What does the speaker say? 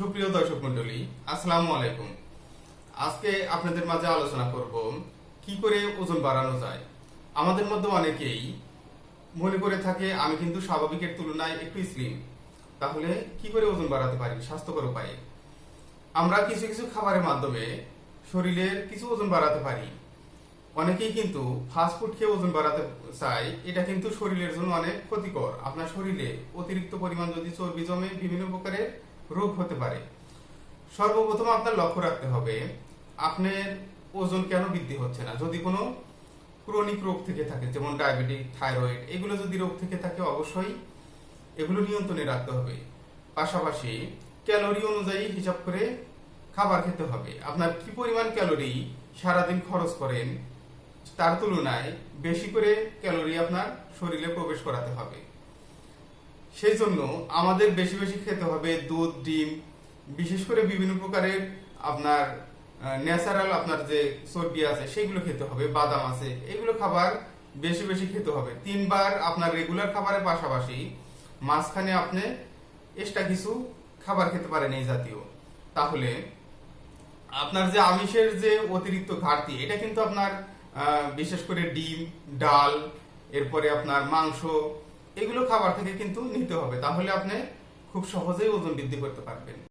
সুপ্রিয় দর্শক মন্ডলী আসসালামু আলাইকুম। আজকে আপনাদের মাঝে আলোচনা করব, কি করে ওজন বাড়ানো যায়? আমাদের মধ্যে অনেকেই মনে করে থাকে, আমি কিন্তু স্বাভাবিকের তুলনায় একটু স্লিম তাহলে কি করে ওজন বাড়াতে পারি? স্বাস্থ্যকর উপায়ে। আমরা কিছু কিছু খাবারের মাধ্যমে শরীরের কিছু ওজন বাড়াতে পারি। অনেকেই কিন্তু ফাস্ট ফুড খেয়ে ওজন বাড়াতে চায়, এটা কিন্তু শরীরের জন্য অনেক ক্ষতিকর। আপনার শরীরে অতিরিক্ত পরিমাণ যদি চর্বি জমে বিভিন্ন প্রকারের রোগ হতে পারে। সর্বপ্রথম আপনার লক্ষ্য রাখতে হবে, আপনার ওজন কেন বৃদ্ধি হচ্ছে না? যদি কোনো ক্রনিক রোগ থেকে থাকে, যেমন ডায়াবেটিক, থাইরয়েড, এগুলো যদি রোগ থেকে থাকে, অবশ্যই এগুলো নিয়ন্ত্রণে রাখতে হবে। পাশাপাশি ক্যালোরি অনুযায়ী হিসাব করে খাবার খেতে হবে। আপনার কি পরিমাণ ক্যালোরি সারাদিন খরচ করেন, তার তুলনায় বেশি করে ক্যালোরি আপনার শরীরে প্রবেশ করাতে হবে। সেই জন্য আমাদের বেশি বেশি খেতে হবে দুধ, ডিম, বিশেষ করে বিভিন্ন প্রকারের আপনার ন্যাচারাল আপনার যে চর্বি আছে, সেগুলো খেতে হবে, বাদাম আছে, এগুলো খাবার বেশি বেশি খেতে হবে। তিনবার আপনার রেগুলার খাবারের পাশাপাশি মাঝখানে আপনি এক্সট্রা কিছু খাবার খেতে পারেন এই জাতীয়। তাহলে আপনার যে আমিষের যে অতিরিক্ত ঘাটতি, এটা কিন্তু আপনার বিশেষ করে ডিম, ডাল, এরপরে আপনার মাংস এগুলো খাবার থেকে কিন্তু নিতে হবে। তাহলে আপনি খুব সহজেই ওজন বৃদ্ধি করতে পারবেন।